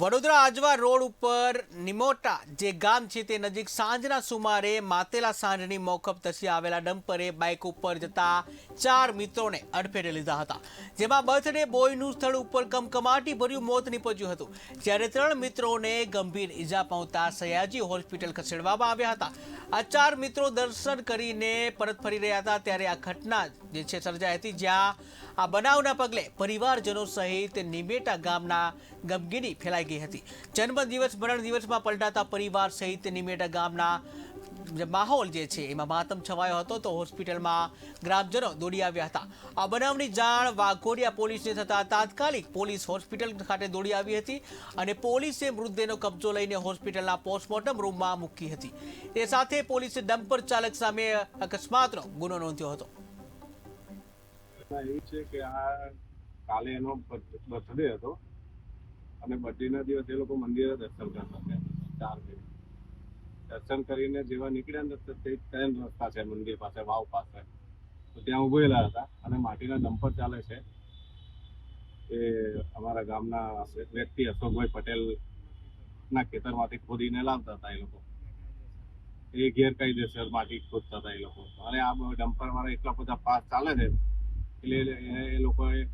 Vadodara Ajwa road ઉપર નિમોટા જે ગામ છે તે નજીક સાંજના સુમારે માતેલા સાંજની મોખપ તસી આવેલા ડમ્પરે બાઇક ઉપર જતા ચાર મિત્રોને અડફેટે લીધા હતા. જેમાં બર્થડે બોયનું સ્થળ ઉપર કમકમાટી ભર્યું મોત નીપજ્યું હતું. જ્યારે ત્રણ મિત્રોને ગંભીર ઈજા પહોંચતા સયાજી હોસ્પિટલ ખસેડવામાં આવ્યા હતા. આ ચાર મિત્રો દર્શન કરીને પરત ફરી રહ્યા હતા. ત્યારે આ ઘટના જે છે સર્જાઈ હતી જ્યાં આ બનાવના પગલે પરિવારજનો સહિત નિમેટા ગામના ગમગીની ફેલાઈ ગઈ હતી. જન્મદિવસ મરણ દિવસમાં પલટાતા પરિવાર સહિત નિમેટા ગામના જે માહોલ જે છે, એમાં માતમ છવાયો હતો તો હોસ્પિટલમાં ગ્રામજનો દોડી આવ્યા હતા. આ બનાવની જાણ વાઘોડિયા પોલીસને થતાં તાત્કાલિક પોલીસ હોસ્પિટલ ખાતે દોડી આવી હતી અને પોલીસે મૃતદેહનો કબજો લઈને હોસ્પિટલના પોસ્ટમોર્ટમ રૂમમાં મૂકી હતી. એ સાથે પોલીસે ડમ્પર ચાલક સામે અકસ્માતનો ગુનો નોંધ્યો હતો. એ છે કે આ કાલે એનો બર્થડે હતો. અને બધીના દિવસ એ લોકો મંદિરે દર્શન કરતા ચાર દિવસ દર્શન કરીને જેવા નીકળ્યા ને તે ત્રણ રસ્તા છે, મંદિર પાસે, વાવ પાસે. તો ત્યાં ઉભેલા હતા અને માટીના ડમ્પર ચાલે છે. એ અમારા ગામના વ્યક્તિ અશોકભાઈ પટેલ ના ખેતરમાંથી ખોદીને લાવતા હતા એ લોકો. એ ગેરકાયદેસર માટી ખોદતા હતા એ લોકો. અને આ ડમ્પર વાળા એટલા બધા પાસ ચાલે છે, એટલે એ- લોકોએ,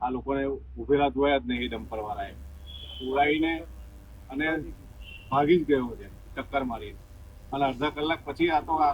આ લોકોને ઉભેલા જોયા જ નહીં એ ડમ્પર વાળાએ ઉડાઈને અને ભાગી જ ગયો છે, ચક્કર મારી અને અડધા કલાક પછી આ તો આ